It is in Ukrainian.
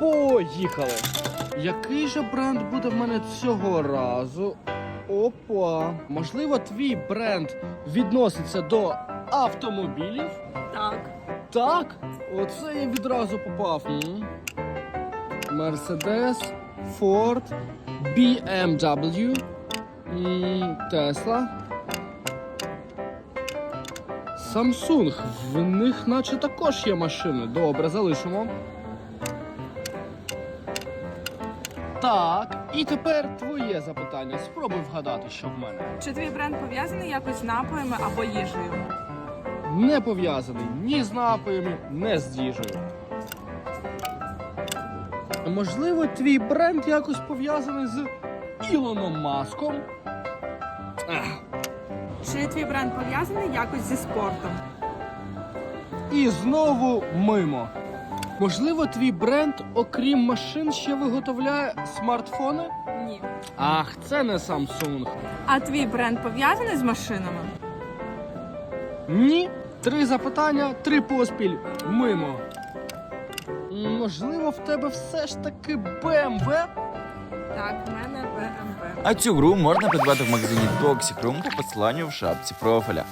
Поїхали! Який же бренд буде в мене цього разу? Опа! Можливо, твій бренд відноситься до автомобілів? Так. Так, оце я відразу попав. Мерседес, Форд, BMW, Тесла. Samsung. В них наче також є машини. Добре, залишимо. Так, і тепер твоє запитання. Спробуй вгадати, що в мене. Чи твій бренд пов'язаний якось з напоями або їжею? не пов'язаний ні з напоями, ні з їжею. Можливо, твій бренд якось пов'язаний з Ілоном Маском. Ех. Чи твій бренд пов'язаний якось зі спортом? І знову мимо. Можливо, твій бренд, окрім машин, ще виготовляє смартфони? Ні. Ах, це не Samsung. А твій бренд пов'язаний з машинами? Ні. Три запитання, три поспіль. Мимо. Можливо, в тебе все ж таки BMW? Так, в мене БМВ. А цю гру можна придбати в магазині Toxic Room по посиланню в шапці профіля.